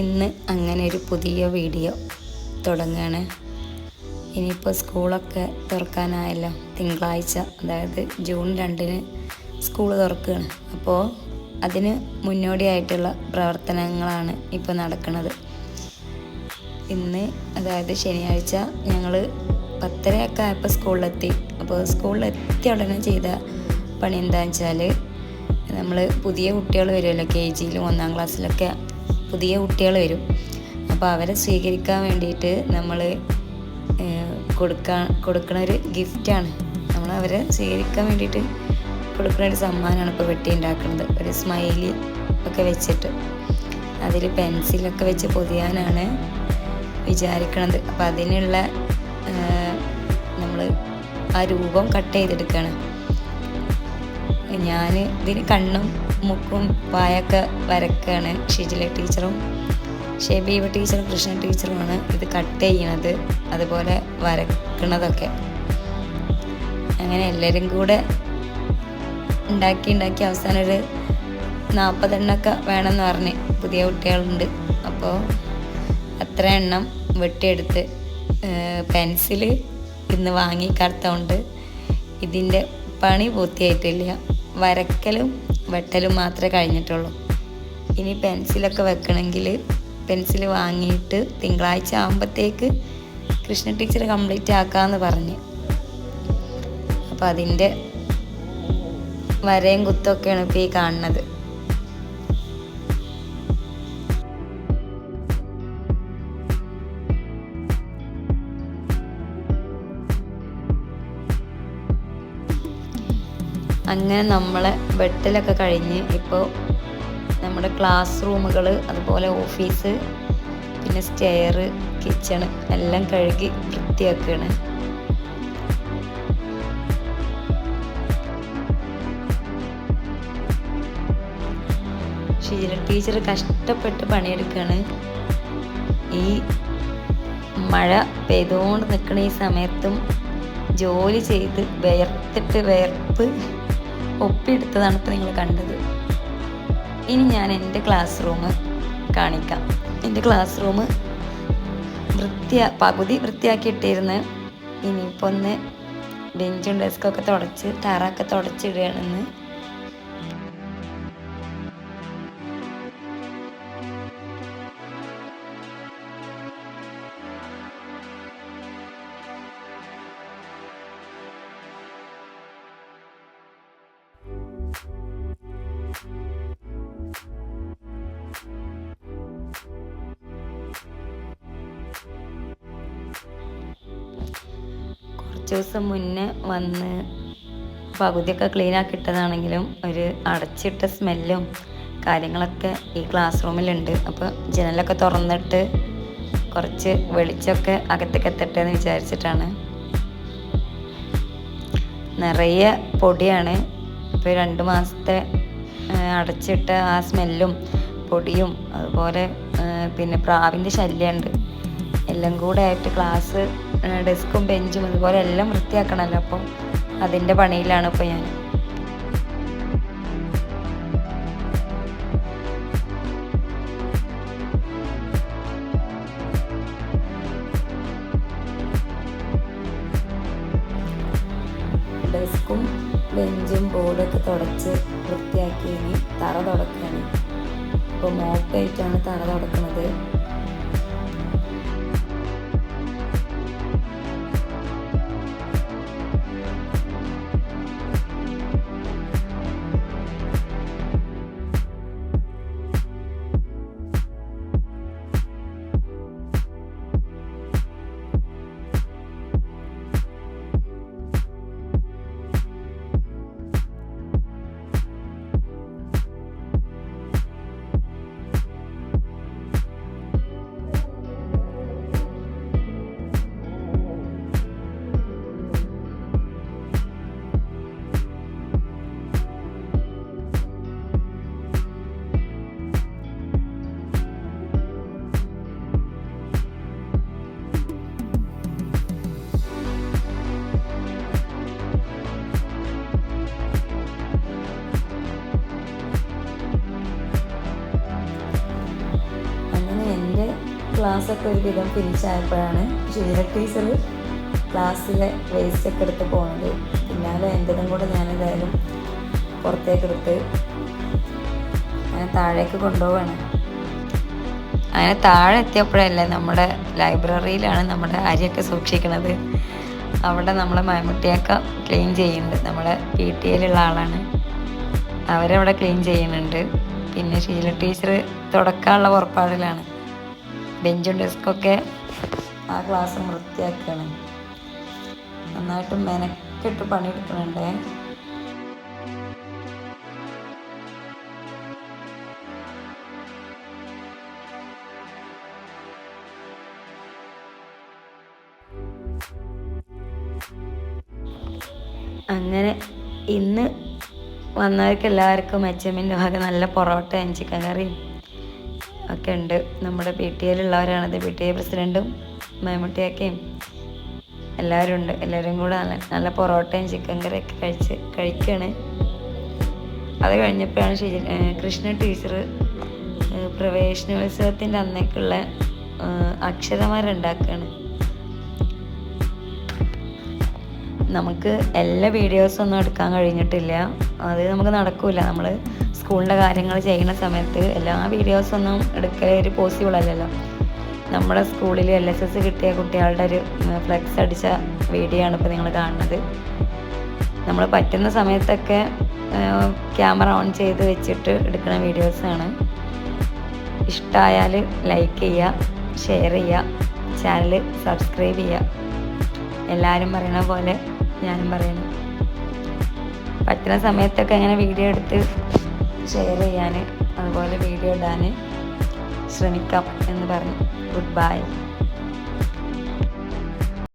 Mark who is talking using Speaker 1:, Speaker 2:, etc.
Speaker 1: ഇന്ന് അങ്ങനെ ഒരു പുതിയ വീഡിയോ തുടങ്ങുകയാണ് ഇനിയിപ്പോൾ സ്കൂളൊക്കെ തുറക്കാനായല്ലോ. തിങ്കളാഴ്ച അതായത് ജൂൺ രണ്ടിന് സ്കൂൾ തുറക്കുകയാണ് അപ്പോൾ അതിന് മുന്നോടിയായിട്ടുള്ള പ്രവർത്തനങ്ങളാണ് ഇപ്പോൾ നടക്കുന്നത് ഇന്ന് അതായത് ശനിയാഴ്ച ഞങ്ങൾ പത്തരയൊക്കെ ആയപ്പോൾ സ്കൂളിലെത്തി. അപ്പോൾ സ്കൂളിലെത്തിയ ഉടനെ ചെയ്ത പണി എന്താണെന്ന് വെച്ചാൽ നമ്മൾ പുതിയ കുട്ടികൾ വരുമല്ലോ കെ ജിയിലും ഒന്നാം ക്ലാസ്സിലൊക്കെ. പുതിയ കുട്ടികൾ വരും. അപ്പോൾ അവരെ സ്വീകരിക്കാൻ വേണ്ടിയിട്ട് നമ്മൾ കൊടുക്കാൻ കൊടുക്കണ ഒരു ഗിഫ്റ്റാണ് നമ്മൾ അവരെ സ്വീകരിക്കാൻ വേണ്ടിയിട്ട് കൊടുക്കുന്ന ഒരു സമ്മാനമാണ് ഇപ്പോൾ വെട്ടി ഉണ്ടാക്കുന്നത്. ഒരു സ്മൈലി ഒക്കെ വെച്ചിട്ട്. അതിൽ പെൻസിലൊക്കെ വെച്ച് പൊതിയാനാണ് വിചാരിക്കണത്. അപ്പോൾ അതിനുള്ള നമ്മൾ ആ രൂപം കട്ട് ചെയ്തെടുക്കുകയാണ് ഞാൻ ഇതിന് കണ്ണും മുക്കും പായൊക്കെ വരക്കുകയാണ് ഷിജില ടീച്ചറും. ഷെബീബ ടീച്ചറും കൃഷ്ണ ടീച്ചറുമാണ് ഇത് കട്ട് ചെയ്യണത്. അതുപോലെ വരക്കണതൊക്കെ. അങ്ങനെ എല്ലാവരും കൂടെ ഉണ്ടാക്കി ഉണ്ടാക്കി അവസാനം ഒരു നാൽപ്പതെണ്ണമൊക്കെ വേണമെന്ന് പറഞ്ഞ് പുതിയ കുട്ടികളുണ്ട്. അപ്പോൾ അത്ര എണ്ണം വെട്ടിയെടുത്ത് പെൻസിൽ ഇന്ന് വാങ്ങി കറുത്തോണ്ട് ഇതിന്റെ പണി പൂർത്തിയായിട്ടില്ല. വരക്കലും വെട്ടലും മാത്രമേ കഴിഞ്ഞിട്ടുള്ളൂ. ഇനി പെൻസിലൊക്കെ വെക്കണമെങ്കിൽ പെൻസിൽ വാങ്ങിയിട്ട് തിങ്കളാഴ്ച ആകുമ്പോഴത്തേക്ക് കൃഷ്ണ ടീച്ചർ കംപ്ലീറ്റ് ആക്കാമെന്ന് പറഞ്ഞ്. അപ്പോൾ അതിന്റെ വരയും കുത്തൊക്കെയാണ് ഇപ്പോൾ ഈ കാണുന്നത്. അങ്ങനെ നമ്മളെ വെട്ടലൊക്കെ കഴിഞ്ഞ് ഇപ്പോൾ നമ്മുടെ ക്ലാസ് റൂമുകൾ അതുപോലെ ഓഫീസ് പിന്നെ സ്റ്റെയർ കിച്ചണ് എല്ലാം കഴുകി വൃത്തിയാക്കുകയാണ് ഷീല ടീച്ചർ കഷ്ടപ്പെട്ട് പണിയെടുക്കുകയാണ് ഈ മഴ പെയ്തുകൊണ്ട് നിൽക്കുന്ന ഈ സമയത്തും ജോലി ചെയ്ത് വിയർത്തിട്ട് വിയർപ്പ് ഒപ്പിയെടുത്തതാണ് ഇപ്പോൾ നിങ്ങൾ കണ്ടത്. ഇനി ഞാൻ എന്റെ ക്ലാസ് റൂം കാണിക്കാം. എന്റെ ക്ലാസ് റൂം വൃത്തിയാ പകുതി വൃത്തിയാക്കിയിട്ടിരുന്ന് ഇനിയിപ്പോൾ ഒന്ന് ബെഞ്ചും ഡെസ്കൊക്കെ തുടച്ച് തറൊക്കെ തുടച്ചിടുകയാണെന്ന് കുറച്ച് ദിവസം മുന്നേ വന്ന് പകുതിയൊക്കെ ക്ലീൻ ആക്കി ഇട്ടതാണെങ്കിലും ഒരു അടച്ചിട്ട സ്മെല്ലും കാര്യങ്ങളൊക്കെ ഈ ക്ലാസ് റൂമിലുണ്ട് അപ്പോൾ ജനലൊക്കെ തുറന്നിട്ട് കുറച്ച് വെളിച്ചമൊക്കെ അകത്തേക്ക് എത്തട്ടെ എന്ന് വിചാരിച്ചിട്ടാണ്. നിറയെ പൊടിയാണ് ഇപ്പോൾ രണ്ട് മാസത്തെ അടച്ചിട്ട ആ സ്മെല്ലും പൊടിയും അതുപോലെ പിന്നെ പ്രാവിന്റെ ശല്യമുണ്ട് എല്ലാം കൂടെ ആയിട്ട് ക്ലാസ് ഡെസ്കും ബെഞ്ചും അതുപോലെ എല്ലാം വൃത്തിയാക്കണമല്ലോ അപ്പം അതിന്റെ പണിയിലാണ് ഇപ്പോൾ ഞാൻ തുടച്ച് വൃത്തിയാക്കി ഇനി തറ തുടക്കുകയാണ് ഇപ്പോൾ മോപ്പായിട്ടാണ് തറ തുടക്കുന്നത് ക്ലാസ്സൊക്കെ ഒരുവിധം ഫിനിഷ് ആയപ്പോഴാണ് ഷീല ടീച്ചർ ക്ലാസ്സിലെ വേസ്റ്റ് ഒക്കെ എടുത്ത് പോകുന്നത് പിന്നാലെ എന്റെതും കൂടെ ഞാൻ ഏതായാലും പുറത്തേക്ക് എടുത്ത് അങ്ങനെ താഴേക്ക് കൊണ്ടുപോവാണ്. അങ്ങനെ താഴെ എത്തിയപ്പോഴല്ലേ നമ്മുടെ ലൈബ്രറിയിലാണ് നമ്മുടെ അരിയൊക്കെ സൂക്ഷിക്കുന്നത് അവിടെ നമ്മളെ മയമുട്ടിയൊക്കെ ക്ലീൻ ചെയ്യുന്നുണ്ട്. നമ്മുടെ പി ടി എയിലുള്ള ആളാണ്. അവരവിടെ ക്ലീൻ ചെയ്യുന്നുണ്ട്. പിന്നെ ഷീല ടീച്ചർ തുടക്കാനുള്ള പുറപ്പാടിലാണ്. ബെഞ്ചും ഡെസ്കൊക്കെ ആ ക്ലാസ് വൃത്തിയാക്കുകയാണ് നന്നായിട്ട് മെനക്കെട്ട് പണിയെടുക്കുന്നുണ്ടേ അങ്ങനെ ഇന്ന് വന്നവർക്ക് എല്ലാവർക്കും എച്ച് എമ്മിന്റെ വക നല്ല പൊറോട്ടയും ചിക്കൻ കറിയും. ഒക്കെ ഉണ്ട്. നമ്മുടെ പി ടി എയിലുള്ളവരാണത്. പി ടി എ പ്രസിഡന്റും മമ്മൂട്ടിയൊക്കെയും എല്ലാവരും ഉണ്ട്. എല്ലാവരും കൂടെ നല്ല നല്ല പൊറോട്ടയും ചിക്കൻ കറിയൊക്കെ കഴിച്ച് കഴിക്കുകയാണ് അത് കഴിഞ്ഞപ്പോഴാണ് ശരി കൃഷ്ണ ടീച്ചർ പ്രവേശനോത്സവത്തിന്റെ അന്നേക്കുള്ള അക്ഷരമാരുണ്ടാക്കുകയാണ് നമുക്ക് എല്ലാ വീഡിയോസും ഒന്നും എടുക്കാൻ കഴിഞ്ഞിട്ടില്ല. അത് നമുക്ക് നടക്കില്ല നമ്മൾ സ്കൂളിന്റെ കാര്യങ്ങൾ ചെയ്യുന്ന സമയത്ത് എല്ലാ വീഡിയോസൊന്നും എടുക്കൽ ഒരു പോസിബിൾ അല്ലല്ലോ. നമ്മുടെ സ്കൂളിൽ എൽ എസ് എസ് കിട്ടിയ കുട്ടികളുടെ ഒരു ഫ്ലെക്സ് അടിച്ച വീഡിയോ ആണ് ഇപ്പോൾ നിങ്ങൾ കാണുന്നത്. നമ്മൾ പറ്റുന്ന സമയത്തൊക്കെ ക്യാമറ ഓൺ ചെയ്ത് വെച്ചിട്ട് എടുക്കുന്ന വീഡിയോസാണ് ഇഷ്ടമായാൽ ലൈക്ക് ചെയ്യുക ഷെയർ ചെയ്യുക ചാനൽ സബ്സ്ക്രൈബ് ചെയ്യുക എല്ലാവരും പറയണ പോലെ ഞാനും പറയണം പറ്റുന്ന സമയത്തൊക്കെ അങ്ങനെ വീഡിയോ എടുത്ത് ഷെയർ ചെയ്യാൻ അതുപോലെ വീഡിയോ ഇടാൻ ശ്രമിക്കാം എന്ന് പറഞ്ഞു. Good bye